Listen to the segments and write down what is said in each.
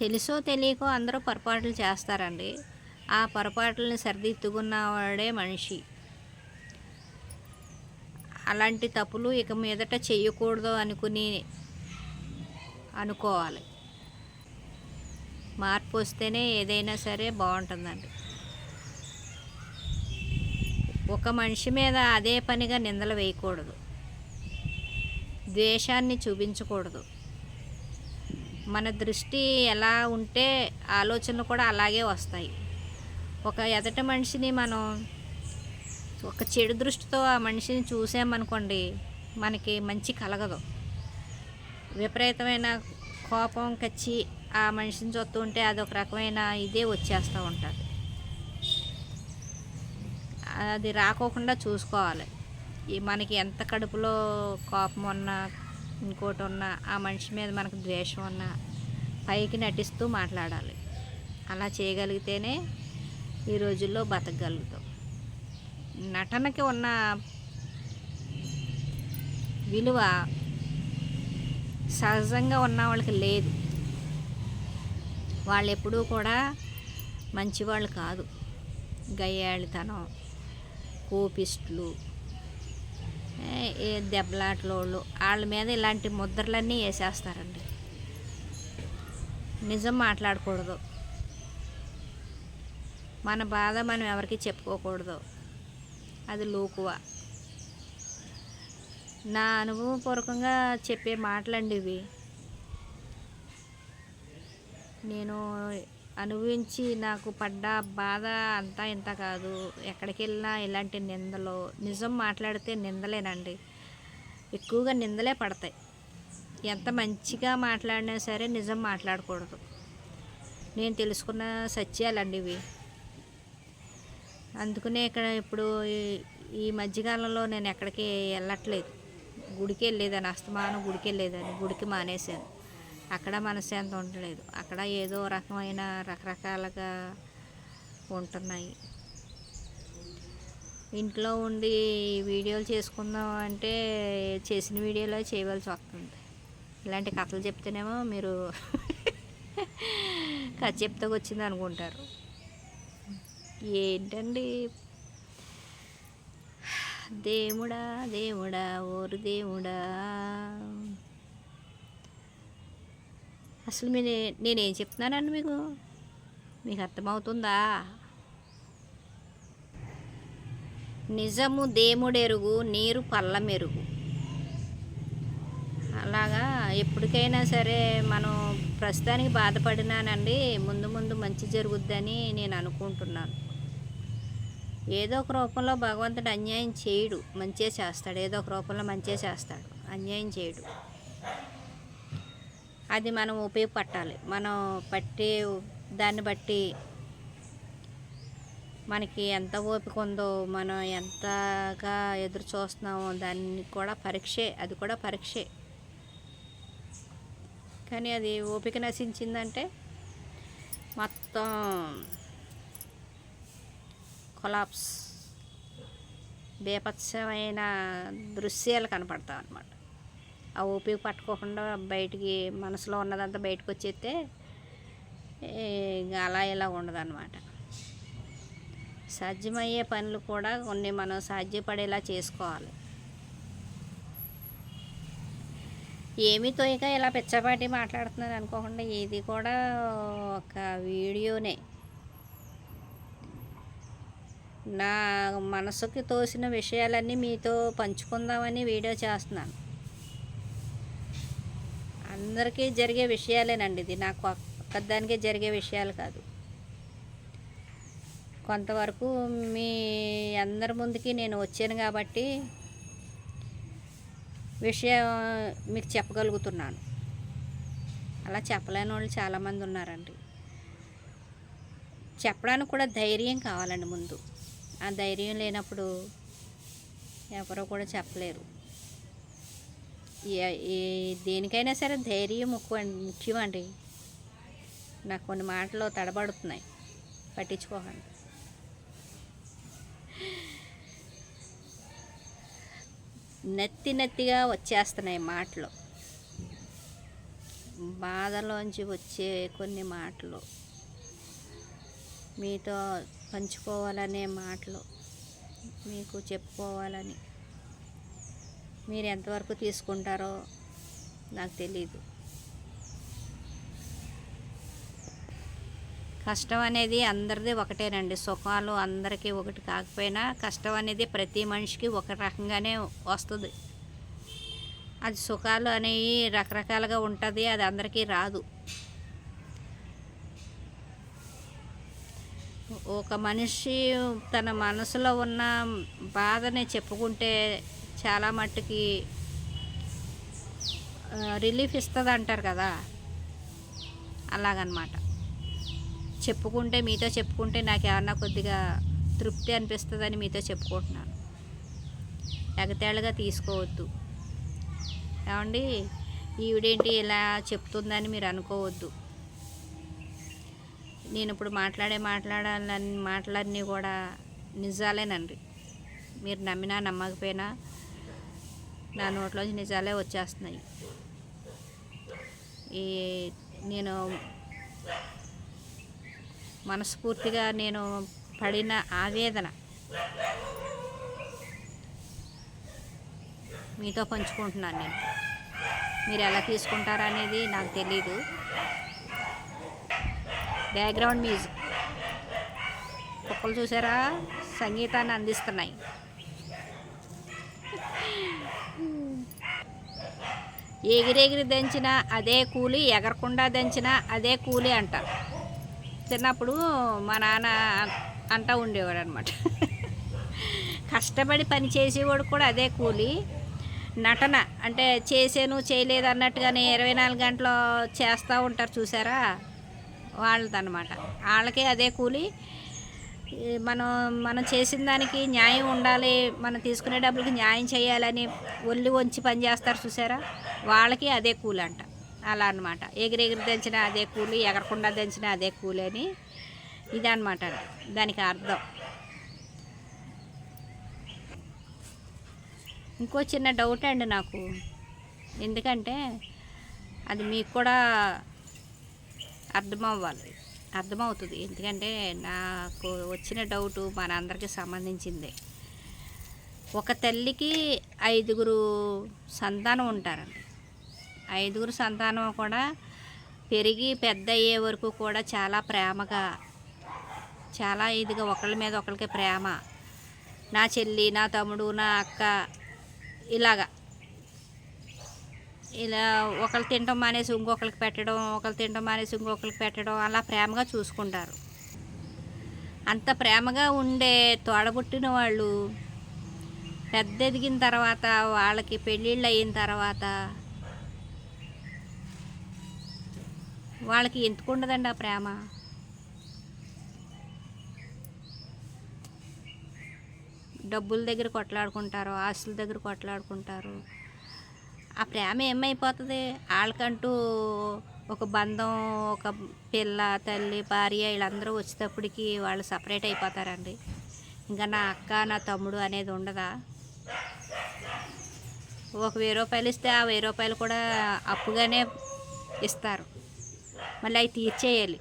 తెలుసో తెలియకో అందరూ పొరపాట్లు చేస్తారండి. ఆ పొరపాట్లని సరిదిద్దుకున్నవాడే మనిషి. అలాంటి తప్పులు ఇక మీదట చేయకూడదు అనుకుని అనుకోవాలి. మార్పు వస్తేనే ఏదైనా సరే బాగుంటుందండి. ఒక మనిషి మీద అదే పనిగా నిందలు వేయకూడదు. ద్వేషాన్ని చూపించకూడదు. మన దృష్టి ఎలా ఉంటే ఆలోచనలు కూడా అలాగే వస్తాయి. ఒక ఎదటి మనిషిని మనం ఒక చెడు దృష్టితో ఆ మనిషిని చూసామనుకోండి మనకి మంచి కలగదు. విపరీతమైన కోపం కచ్చి ఆ మనిషిని చూస్తూ ఉంటే అదొక రకమైన ఇదే వచ్చేస్తూ ఉంటుంది. అది రాకోకుండా చూసుకోవాలి. మనకి ఎంత కడుపులో కోపం ఉన్నా ఇంకోటి ఉన్నా ఆ మనిషి మీద మనకు ద్వేషం ఉన్నా పైకి నటిస్తూ మాట్లాడాలి. అలా చేయగలిగితేనే ఈ రోజుల్లో బతకగలుగుతాం. నటనకి ఉన్న విలువ సహజంగా ఉన్న వాళ్ళకి లేదు. వాళ్ళు ఎప్పుడూ కూడా మంచివాళ్ళు కాదు. గయ్యాళితనం కోపిస్టులు దెబ్బలాటలోళ్ళు. వాళ్ళ మీద ఇలాంటి ముద్రలన్నీ వేసేస్తారండి. నిజం మాట్లాడకూడదు. మన బాధ మనం ఎవరికి చెప్పుకోకూడదు. అది లోకువ. నా అనుభవపూర్వకంగా చెప్పే మాటలండి ఇవి. నేను అనుభవించి నాకు పడ్డ బాధ అంతా ఇంత కాదు. ఎక్కడికి వెళ్ళినా ఇలాంటి నిందలు నిజం మాట్లాడితే నిందలేనండి. ఎక్కువగా నిందలే పడతాయి. ఎంత మంచిగా మాట్లాడినా సరే నిజం మాట్లాడకూడదు. నేను తెలుసుకున్న సత్యాలండి ఇవి. అందుకనే ఇక్కడ ఇప్పుడు ఈ- ఈ మధ్యకాలంలో నేను ఎక్కడికి వెళ్ళట్లేదు. గుడికి వెళ్ళేదాన్ని అస్తమానం గుడికి వెళ్ళేదాన్ని గుడికి మానేశాను. అక్కడ మనశ్శాంతి ఉండలేదు. అక్కడ ఏదో రకమైన రకరకాలుగా ఉంటున్నాయి. ఇంట్లో ఉండి వీడియోలు చేసుకుందాం అంటే చేసిన వీడియోలో చేయవలసి వస్తుంది. ఇలాంటి కథలు చెప్తేనేమో మీరు కథ చెప్తే వచ్చింది అనుకుంటారు. ఏంటండి? దేవుడా దేవుడా ఓరు దేవుడా. అసలు మీ నేనేం చెప్తున్నానండి మీకు? మీకు అర్థమవుతుందా? నిజము దేముడెరుగు నీరు పల్లమెరుగు. అలాగా ఎప్పటికైనా సరే మనం ప్రస్తుతానికి బాధపడినానండి ముందు ముందు మంచి జరుగుద్దని నేను అనుకుంటున్నాను. ఏదో ఒక రూపంలో భగవంతుడు అన్యాయం చేయడు మంచిగా చేస్తాడు. ఏదో ఒక రూపంలో మంచిగా చేస్తాడు అన్యాయం చేయడు. అది మనం ఉపయోగపట్టాలి. మనం పట్టే దాన్ని బట్టి మనకి ఎంత ఓపిక ఉందో మనం ఎంతగా ఎదురు చూస్తున్నామో దాన్ని కూడా పరీక్షే అది కూడా పరీక్షే. కానీ అది ఓపిక నశించిందంటే మొత్తం కొలాప్స్ బేపత్సమైన దృశ్యాలు కనపడతాం అన్నమాట ఆ ఓపిక పట్టుకోకుండా బయటికి మనసులో ఉన్నదంతా బయటకు వచ్చేస్తే అలా ఇలా ఉండదన్నమాట. సాధ్యమయ్యే పనులు కూడా కొన్ని మనం సాధ్యపడేలా చేసుకోవాలి. ఏమీ తోయక ఇలా పిచ్చపాటి మాట్లాడుతున్నాను అనుకోకుండా ఇది కూడా ఒక వీడియోనే. నా మనసుకి తోసిన విషయాలన్నీ మీతో పంచుకుందామని వీడియో చేస్తున్నాను. అందరికీ జరిగే విషయాలేనండి ఇది. నాకు ఒక్కదానికే జరిగే విషయాలు కాదు. కొంతవరకు మీ అందరి ముందుకి నేను వచ్చాను కాబట్టి విషయం మీకు చెప్పగలుగుతున్నాను. అలా చెప్పలేని వాళ్ళు చాలామంది ఉన్నారండి. చెప్పడానికి కూడా ధైర్యం కావాలండి ముందు. ఆ ధైర్యం లేనప్పుడు ఎవరో కూడా చెప్పలేరు. దేనికైనా సరే ధైర్యం ముఖ్య ముఖ్యమండి నాకు కొన్ని మాటలు తడబడుతున్నాయి. పట్టించుకోకండి. నెత్తి నత్తిగా వచ్చేస్తున్నాయి మాటలు. బాధలోంచి వచ్చే కొన్ని మాటలు. మీతో పంచుకోవాలనే మాటలు. మీకు చెప్పుకోవాలని. మీరు ఎంతవరకు తీసుకుంటారో నాకు తెలీదు. కష్టం అనేది అందరిది ఒకటేనండి. సుఖాలు అందరికీ ఒకటి కాకపోయినా కష్టం అనేది ప్రతి మనిషికి ఒక రకంగానే వస్తుంది. అది సుఖాలు అనేవి రకరకాలుగా ఉంటుంది అది అందరికీ రాదు. ఒక మనిషి తన మనసులో ఉన్న బాధని చెప్పుకుంటే చాలా మట్టుకి రిలీఫ్ ఇస్తుంది అంటారు కదా? అలాగనమాట. చెప్పుకుంటే మీతో చెప్పుకుంటే నాకు ఏమన్నా కొద్దిగా తృప్తి అనిపిస్తుందని మీతో చెప్పుకుంటున్నాను. ఎగతేళ్ళగా తీసుకోవద్దు. ఏమండి? ఈవిడేంటి ఇలా చెప్తుందని మీరు అనుకోవద్దు. నేను ఇప్పుడు మాట్లాడే మాట్లాడాలని మాటలన్నీ కూడా నిజాలేనండి. మీరు నమ్మినా నమ్మకపోయినా నా నోట్లోంచి నిజాలే వచ్చేస్తున్నాయి. ఈ నేను మనస్ఫూర్తిగా నేను పడిన ఆవేదన మీతో పంచుకుంటున్నాను నేను. మీరు ఎలా తీసుకుంటారా అనేది నాకు తెలీదు. Background music. కుక్కలు చూసారా? సంగీతాన్ని అందిస్తున్నాయి. ఎగిరెగిరి దంచినా అదే కూలి ఎగరకుండా దంచినా అదే కూలి అంటారు చిన్నప్పుడు మా నాన్న అంటూ ఉండేవాడు అనమాట కష్టపడి పని చేసేవాడు కూడా అదే కూలి. నటన అంటే చేసాను చేయలేదు అన్నట్టుగానే ఇరవై నాలుగు గంటలు చేస్తూ ఉంటారు చూసారా? వాళ్ళదనమాట వాళ్ళకే అదే కూలి. మనం మనం చేసిన దానికి న్యాయం ఉండాలి మనం తీసుకునే డబ్బులకి న్యాయం చేయాలని ఒళ్ళు వంచి పని చేస్తారు చూసారా? వాళ్ళకి అదే కూలి అంట అలా అనమాట ఎగిరెగిరి దంచిన అదే కూలి ఎగరకుండా దంచిన అదే కూలి అని ఇదనమాట దానికి అర్థం. ఇంకో చిన్న డౌట్ అండి నాకు. ఎందుకంటే అది మీకు కూడా అర్థమవ్వాలి. అర్థమవుతుంది. ఎందుకంటే నాకు వచ్చిన డౌటు మనందరికీ సంబంధించిందే. ఒక తల్లికి ఐదుగురు సంతానం ఉంటారండి. ఐదుగురు సంతానం కూడా పెరిగి పెద్ద అయ్యే వరకు కూడా చాలా ప్రేమగా చాలా ఇదిగా ఒకళ్ళ మీద ఒకరికి ప్రేమ. నా చెల్లి నా తమ్ముడు నా అక్క ఇలాగా. ఇలా ఒకరు తినడం మానేసి ఇంకొకరికి పెట్టడం ఒకరు తినడం మానేసి ఇంకొకరికి పెట్టడం అలా ప్రేమగా చూసుకుంటారు. అంత ప్రేమగా ఉండే తోడబుట్టిన వాళ్ళు పెద్ద ఎదిగిన తర్వాత వాళ్ళకి పెళ్ళిళ్ళు అయిన తర్వాత వాళ్ళకి ఎందుకు ఉండదండి ఆ ప్రేమ? డబ్బుల దగ్గర కొట్లాడుకుంటారు ఆస్తుల దగ్గర కొట్లాడుకుంటారు. ఆ ప్రేమ ఏమైపోతుంది? వాళ్ళకంటూ ఒక బంధం ఒక పిల్ల తల్లి భార్య వీళ్ళందరూ వచ్చేటప్పటికి వాళ్ళు సపరేట్ అయిపోతారండి. ఇంకా నా అక్క నా తమ్ముడు అనేది ఉండదా? ఒక వెయ్యి రూపాయలు ఇస్తే ఆ వెయ్యి రూపాయలు కూడా అప్పుగానే ఇస్తారు. మళ్ళీ అవి తీర్చేయాలి.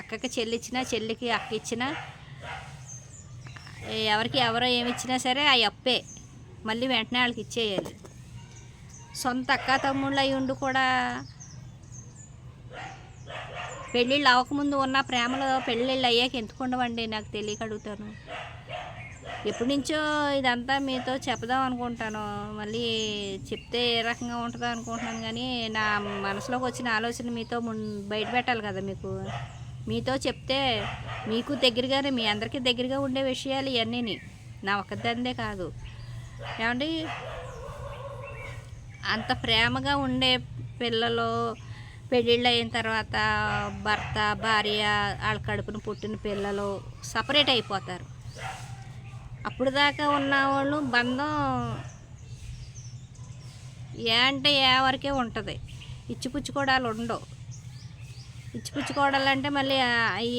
అక్కకి చెల్లిచ్చినా చెల్లికి అక్క ఇచ్చినా ఎవరికి ఎవరో ఏమి ఇచ్చినా సరే ఆ అప్పే. మళ్ళీ వెంటనే వాళ్ళకి ఇచ్చేయాలి. సొంత అక్క తమ్ముళ్ళు అయి ఉండి కూడా పెళ్ళిళ్ళు అవ్వకముందు ఉన్న ప్రేమలో పెళ్ళిళ్ళు అయ్యాక ఎందుకు ఉండవండి? నాకు తెలియక అడుగుతాను. ఎప్పటి నుంచో ఇదంతా మీతో చెప్దాం అనుకుంటాను. మళ్ళీ చెప్తే ఏ రకంగా ఉంటుందో అనుకుంటున్నాను కానీ నా మనసులోకి వచ్చిన ఆలోచన మీతో బయట పెట్టాలి కదా మీకు. మీతో చెప్తే మీకు దగ్గరగానే మీ అందరికీ దగ్గరగా ఉండే విషయాలు ఇవన్నీ నా ఒక్కదానిదే కాదు. ఏమండి? అంత ప్రేమగా ఉండే పిల్లలు పెళ్ళిళ్ళు అయిన తర్వాత భర్త భార్య వాళ్ళ కడుపున పుట్టిన పిల్లలు సపరేట్ అయిపోతారు. అప్పుడు దాకా ఉన్న వాళ్ళు బంధం ఏ అంటే ఏ వరకే ఉంటుంది. ఇచ్చిపుచ్చుకోవడాలు ఉండవు. ఇచ్చిపుచ్చుకోవడాలు అంటే మళ్ళీ అవి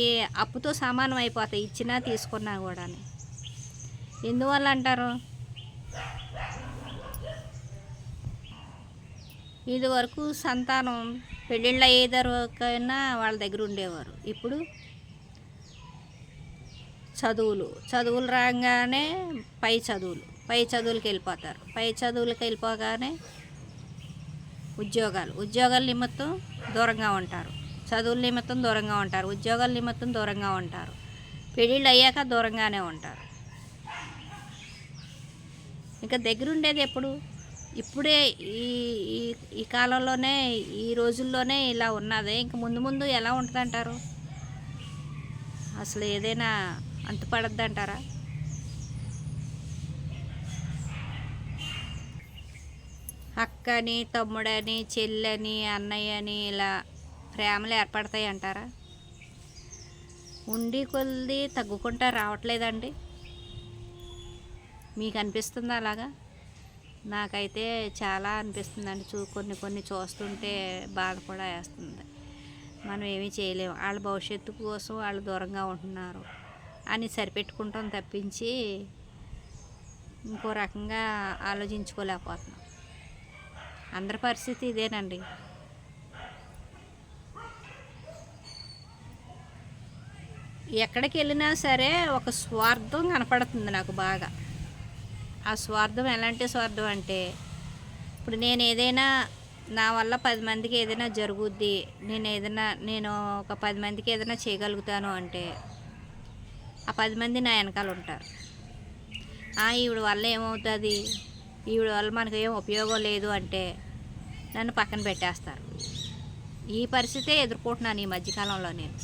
అప్పుతో సమానం అయిపోతాయి. ఇచ్చినా తీసుకున్నా కూడా ఎందువల్ల అంటారు? ఇది వరకు సంతానం పెళ్ళిళ్ళు అయ్యేదరికైనా వాళ్ళ దగ్గర ఉండేవారు. ఇప్పుడు చదువులు. చదువులు రాగానే పై చదువులు. పై చదువులకి వెళ్ళిపోతారు. పై చదువులకి వెళ్ళిపోగానే ఉద్యోగాలు. ఉద్యోగాల నిమిత్తం దూరంగా ఉంటారు. చదువుల నిమిత్తం దూరంగా ఉంటారు. ఉద్యోగాల నిమిత్తం దూరంగా ఉంటారు. పెళ్ళిళ్ళు అయ్యాక దూరంగానే ఉంటారు. ఇంకా దగ్గర ఉండేది ఎప్పుడు? ఇప్పుడే ఈ ఈ ఈ కాలంలోనే ఈ రోజుల్లోనే ఇలా ఉన్నది. ఇంక ముందు ముందు ఎలా ఉంటుంది అంటారు అసలు ఏదైనా అంతుపడద్దు అంటారా అక్కని తమ్ముడని చెల్లని అన్నయ్యని ఇలా ప్రేమలు ఏర్పడతాయి అంటారా ఉండి కొద్ది తగ్గుకుంటా రావట్లేదండి. మీకు అనిపిస్తుందా అలాగా? నాకైతే చాలా అనిపిస్తుందండి. చూ కొన్ని కొన్ని చూస్తుంటే బాధ కూడా వేస్తుంది. మనం ఏమీ చేయలేము. వాళ్ళ భవిష్యత్తు కోసం వాళ్ళు దూరంగా ఉంటున్నారు. అని సరిపెట్టుకుంటాం తప్పించి ఇంకో రకంగా ఆలోచించుకోలేకపోతున్నాం. అందరి పరిస్థితి ఇదేనండి. ఎక్కడికి వెళ్ళినా సరే ఒక స్వార్థం కనపడుతుంది నాకు బాగా. ఆ స్వార్థం ఎలాంటి స్వార్థం అంటే ఇప్పుడు నేను ఏదైనా నా వల్ల పది మందికి ఏదైనా జరుగుద్ది నేను ఏదైనా నేను ఒక పది మందికి ఏదైనా చేయగలుగుతాను అంటే ఆ పది మంది నా వెనకాల ఉంటారు. ఈవిడ వల్ల ఏమవుతుంది? ఈవిడ వల్ల మనకు ఏం ఉపయోగం లేదు అంటే నన్ను పక్కన పెట్టేస్తారు. ఈ పరిస్థితే ఎదుర్కొంటున్నాను ఈ మధ్యకాలంలో నేను.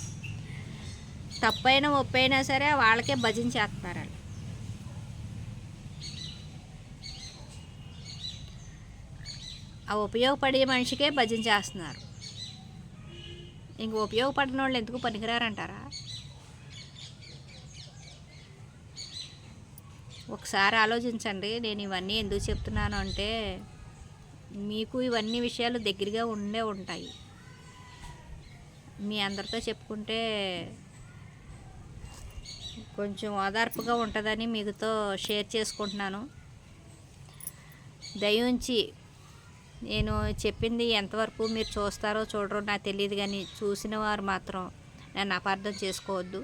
తప్పైనా ఒప్పైనా సరే వాళ్ళకే భజించేస్తున్నారు వాళ్ళు. ఆ ఉపయోగపడే మనిషికే భజన చేస్తున్నారు. ఇంక ఉపయోగపడిన వాళ్ళు ఎందుకు పనికిరారంటారా? ఒకసారి ఆలోచించండి నేను ఇవన్నీ ఎందుకు చెప్తున్నాను అంటే మీకు ఇవన్నీ విషయాలు దగ్గరగా ఉండే ఉంటాయి. మీ అందరితో చెప్పుకుంటే కొంచెం ఓదార్పుగా ఉంటుందని మీతో షేర్ చేసుకుంటున్నాను. దయించి నేను చెప్పింది ఎంతవరకు మీరు చూస్తారో చూడరో నాకు తెలియదు కానీ చూసిన వారు మాత్రం నన్ను అపార్థం చేసుకోవద్దు.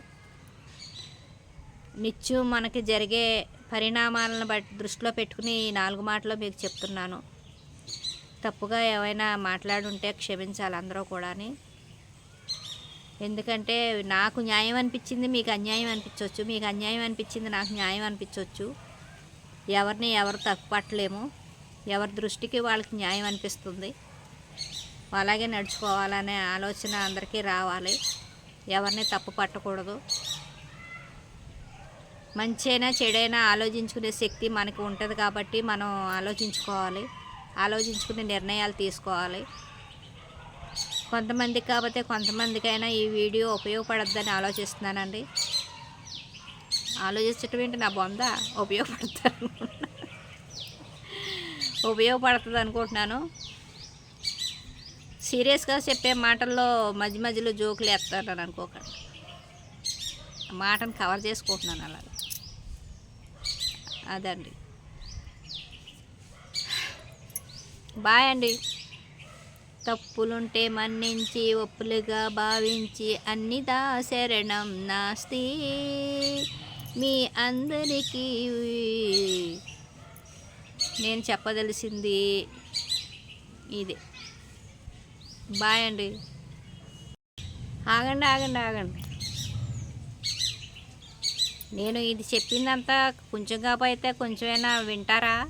నిత్యం మనకి జరిగే పరిణామాలను బట్టి దృష్టిలో పెట్టుకుని ఈ నాలుగు మాటలు మీకు చెప్తున్నాను. తప్పుగా ఏమైనా మాట్లాడుంటే క్షమించాలి అందరూ కూడాని. ఎందుకంటే నాకు న్యాయం అనిపించింది మీకు అన్యాయం అనిపించవచ్చు మీకు అన్యాయం అనిపించింది నాకు న్యాయం అనిపించవచ్చు ఎవరిని ఎవరు తప్పుపట్టలేము. ఎవరి దృష్టికి వాళ్ళకి న్యాయం అనిపిస్తుంది. అలాగే నడుచుకోవాలనే ఆలోచన అందరికీ రావాలి. ఎవరిని తప్పు పట్టకూడదు మంచైనా చెడైనా ఆలోచించుకునే శక్తి మనకు ఉంటుంది కాబట్టి మనం ఆలోచించుకోవాలి. ఆలోచించుకునే నిర్ణయాలు తీసుకోవాలి. కొంతమందికి కాకపోతే కొంతమందికైనా ఈ వీడియో ఉపయోగపడద్దని ఆలోచిస్తున్నానండి. ఆలోచించటం ఏంటి? నా బొంద ఉపయోగపడతాను. ఉపయోగపడుతుంది అనుకుంటున్నాను. సీరియస్గా చెప్పే మాటల్లో మధ్య మధ్యలో జోకులు వేస్తాను అనుకోకండి. మాటను కవర్ చేసుకుంటున్నాను అలా అదండి. బాయ్ అండి. తప్పులుంటే మన్నించి ఒప్పులుగా భావించి అన్ని దాశరణం నాస్తి. మీ అందరికీ నేను చెప్పదలిసింది ఇది. బాయ్ అండి. ఆగండి ఆగండి ఆగండి. నేను ఇది చెప్పిందంతా కొంచెం కాకపోతే కొంచెమైనా వింటారా?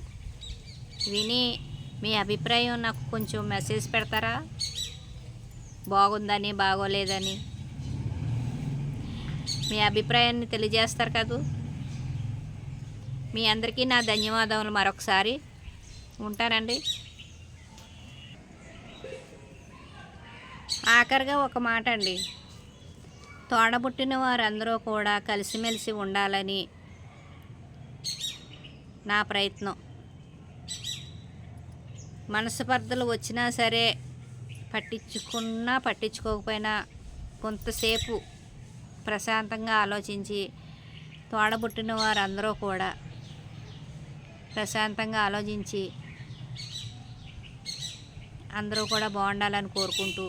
విని మీ అభిప్రాయం నాకు కొంచెం మెసేజ్ పెడతారా? బాగుందని బాగోలేదని. మీ అభిప్రాయాన్ని తెలియజేస్తారు కదూ? మీ అందరికీ నా ధన్యవాదములు మరొకసారి. ఉంటానండి. ఆఖరిగా ఒక మాట అండి తోడబుట్టిన వారందరూ కూడా కలిసిమెలిసి ఉండాలని నా ప్రయత్నం. మనస్పర్ధలు వచ్చినా సరే పట్టించుకున్నా పట్టించుకోకపోయినా కొంతసేపు ప్రశాంతంగా ఆలోచించి తోడబుట్టిన వారందరూ కూడా ప్రశాంతంగా ఆలోచించి అందరూ కూడా బాగుండాలని కోరుకుంటూ